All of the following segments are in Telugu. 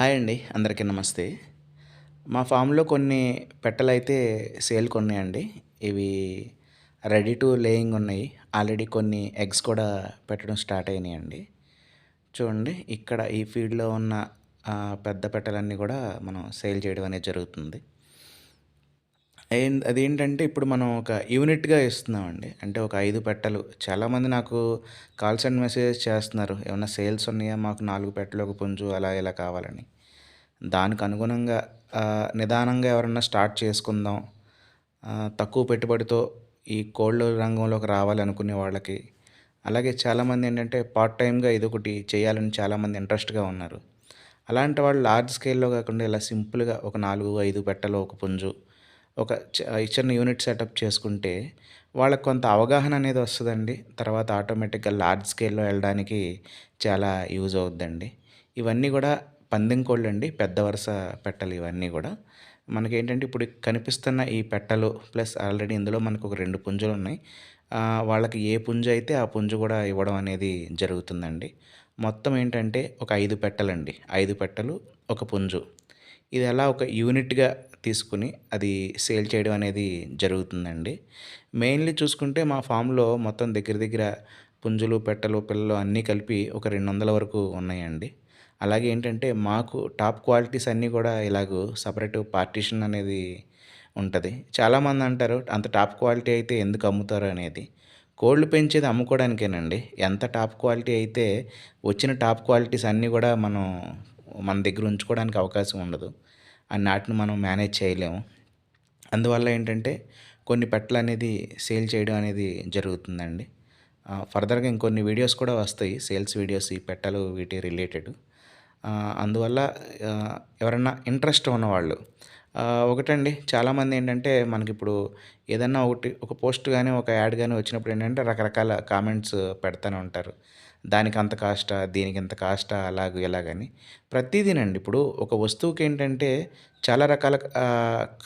హాయ్ అండి అందరికీ నమస్తే. మా ఫామ్లో కొన్ని పెట్టలైతే సేల్కి ఉన్నాయండి ఇవి రెడీ టు లేయింగ్ ఉన్నాయి. ఆల్రెడీ కొన్ని ఎగ్స్ కూడా పెట్టడం స్టార్ట్ అయినాయండి. చూడండి ఇక్కడ ఈ ఫీల్డ్లో ఉన్న పెద్ద పెట్టలన్నీ కూడా మనం సేల్ చేయడం అనేది జరుగుతుంది. ఏంటి అదేంటంటే ఇప్పుడు మనం ఒక యూనిట్గా ఇస్తున్నామండి. అంటే ఒక ఐదు పెట్టలు. చాలామంది నాకు కాల్స్ అండ్ మెసేజెస్ చేస్తున్నారు. ఏమైనా సేల్స్ ఉన్నాయా? మాకు నాలుగు పెట్టలు ఒక పుంజు అలా ఇలా కావాలని. దానికి అనుగుణంగా నిదానంగా ఎవరన్నా స్టార్ట్ చేసుకుందాం. తక్కువ పెట్టుబడితో ఈ కోళ్ళ రంగంలోకి రావాలి అనుకునే వాళ్ళకి. అలాగే చాలామంది ఏంటంటే పార్ట్ టైంగా ఇది ఒకటి చేయాలని చాలామంది ఇంట్రెస్ట్గా ఉన్నారు. అలాంటి వాళ్ళు లార్జ్ స్కేల్లో కాకుండా ఇలా సింపుల్గా ఒక నాలుగు ఐదు పెట్టలు ఒక పుంజు ఒక చిన్న యూనిట్ సెటప్ చేసుకుంటే వాళ్ళకి కొంత అవగాహన అనేది వస్తుందండి. తర్వాత ఆటోమేటిక్గా లార్జ్ స్కేల్లో వెళ్ళడానికి చాలా యూజ్ అవుద్దండి. ఇవన్నీ కూడా పందెం కోళ్ళు అండి పెద్ద వరుస పెట్టలు ఇవన్నీ కూడా. మనకేంటంటే ఇప్పుడు కనిపిస్తున్న ఈ పెట్టలు ప్లస్ ఆల్రెడీ ఇందులో మనకు ఒక రెండు పుంజులు ఉన్నాయి. వాళ్ళకి ఏ పుంజు అయితే ఆ పుంజు కూడా ఇవ్వడం అనేది జరుగుతుందండి. మొత్తం ఏంటంటే ఒక ఐదు పెట్టలండి. ఐదు పెట్టలు ఒక పుంజు. ఇది ఎలా ఒక యూనిట్గా తీసుకుని అది సేల్ చేయడం అనేది జరుగుతుందండి. మెయిన్లీ చూసుకుంటే మా ఫామ్లో మొత్తం దగ్గర దగ్గర పుంజులు పెట్టలు పిల్లలు అన్నీ కలిపి ఒక రెండు వందల వరకు ఉన్నాయండి. అలాగే ఏంటంటే మాకు టాప్ క్వాలిటీస్ అన్నీ కూడా ఇలాగ సపరేట్ పార్టీషన్ అనేది ఉంటుంది. చాలామంది అంటారు అంత టాప్ క్వాలిటీ అయితే ఎందుకు అమ్ముతారు అనేది. కోళ్ళు పెంచేది అమ్ముకోవడానికేనండి ఎంత టాప్ క్వాలిటీ అయితే వచ్చిన టాప్ క్వాలిటీస్ అన్నీ కూడా మనం మన దగ్గర ఉంచుకోవడానికి అవకాశం ఉండదు. ఆ నాటును మనం మేనేజ్ చేయలేము. అందువల్ల ఏంటంటే కొన్ని పెట్టలు అనేది సేల్ చేయడం అనేది జరుగుతుందండి. ఫర్దర్గా ఇంకొన్ని వీడియోస్ కూడా వస్తాయి. సేల్స్ వీడియోస్ ఈ పెట్టలు వీటి రిలేటెడ్. అందువల్ల ఎవరైనా ఎవరన్నా ఇంట్రెస్ట్ ఉన్నవాళ్ళు ఒకటండి. చాలామంది ఏంటంటే మనకి ఇప్పుడు ఏదన్నా ఒకటి ఒక పోస్ట్ కానీ ఒక యాడ్ కానీ వచ్చినప్పుడు ఏంటంటే రకరకాల కామెంట్స్ పెడతానే ఉంటారు. దానికి అంత కాస్టా దీనికి ఇంత కాస్టా అలాగ ఇలాగని. ప్రతిదీనండి. ఇప్పుడు ఒక వస్తువుకి ఏంటంటే చాలా రకాల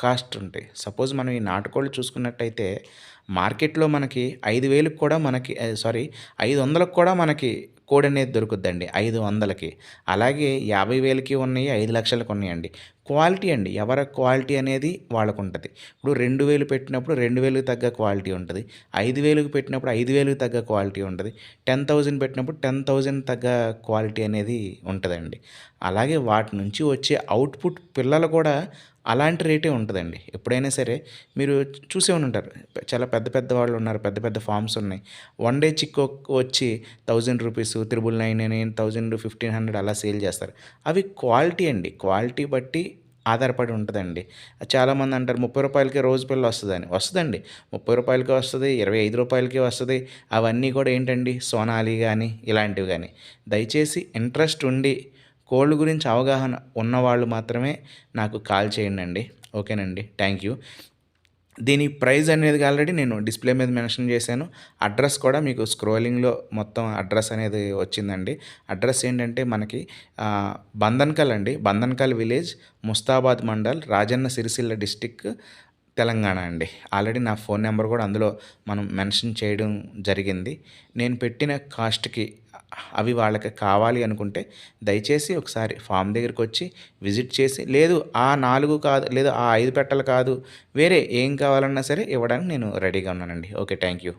కాస్ట్ ఉంటాయి. సపోజ్ మనం ఈ నాటుకోళ్ళు చూసుకున్నట్టయితే మార్కెట్లో మనకి ఐదు వేలకు కూడా మనకి సారీ ఐదు వందలకు కూడా మనకి కోడి అనేది దొరుకుద్దండి. ఐదు వందలకి. అలాగే యాభై వేలకి ఉన్నాయి ఐదు లక్షలకు ఉన్నాయండి. క్వాలిటీ అండి. ఎవరి క్వాలిటీ అనేది వాళ్ళకు ఉంటుంది ఇప్పుడు రెండు వేలు పెట్టినప్పుడు రెండు వేలకు తగ్గ క్వాలిటీ ఉంటుంది. ఐదు వేలకు పెట్టినప్పుడు ఐదు వేలకు తగ్గ క్వాలిటీ ఉంటుంది. టెన్ థౌజండ్ పెట్టినప్పుడు టెన్ థౌజండ్ తగ్గ క్వాలిటీ అనేది ఉంటుందండి. అలాగే వాటి నుంచి వచ్చే అవుట్పుట్ పిల్లలు కూడా అలాంటి రేటే ఉంటుందండి. ఎప్పుడైనా సరే మీరు చూసే ఉంటారు. చాలా పెద్ద పెద్ద వాళ్ళు ఉన్నారు పెద్ద పెద్ద ఫార్మ్స్ ఉన్నాయి. వన్ డే చిక్ వచ్చి thousand rupees triple nine nine thousand fifteen hundred అలా సేల్ చేస్తారు. అవి క్వాలిటీ అండి. క్వాలిటీ బట్టి ఆధారపడి ఉంటుందండి. చాలామంది అంటారు ముప్పై రూపాయలకే రోజు పిల్ల వస్తుందని. వస్తుందండి. ముప్పై రూపాయలకే వస్తుంది ఇరవై ఐదు రూపాయలకే వస్తుంది. అవన్నీ కూడా ఏంటండి? సోనాలి కానీ ఇలాంటివి కానీ దయచేసి ఇంట్రెస్ట్ ఉండి కోళ్ళ గురించి అవగాహన ఉన్నవాళ్ళు మాత్రమే నాకు కాల్ చేయండి ఓకేనండి. Thank you. దీని ప్రైస్ అనేది ఆల్రెడీ నేను డిస్ప్లే మీద మెన్షన్ చేశాను. అడ్రస్ కూడా మీకు స్క్రోలింగ్లో మొత్తం అడ్రస్ అనేది వచ్చిందండి. అడ్రస్ ఏంటంటే మనకి బంధన్కల్ అండి. బంధన్కల్ విలేజ్ ముస్తాబాద్ మండల్ రాజన్న సిరిసిల్ల డిస్టిక్ తెలంగాణ అండి. ఆల్రెడీ నా ఫోన్ నెంబర్ కూడా అందులో మనం మెన్షన్ చేయడం జరిగింది. నేను పెట్టిన కాస్ట్కి అవి వాళ్ళకి కావాలి అనుకుంటే దయచేసి ఒకసారి ఫామ్ దగ్గరికి వచ్చి విజిట్ చేసి లేదు ఆ నాలుగు కాదు లేదు ఆ ఐదు పెట్టలు కాదు వేరే ఏం కావాలన్నా సరే ఇవ్వడానికి నేను రెడీగా ఉన్నానండి. Okay thank you.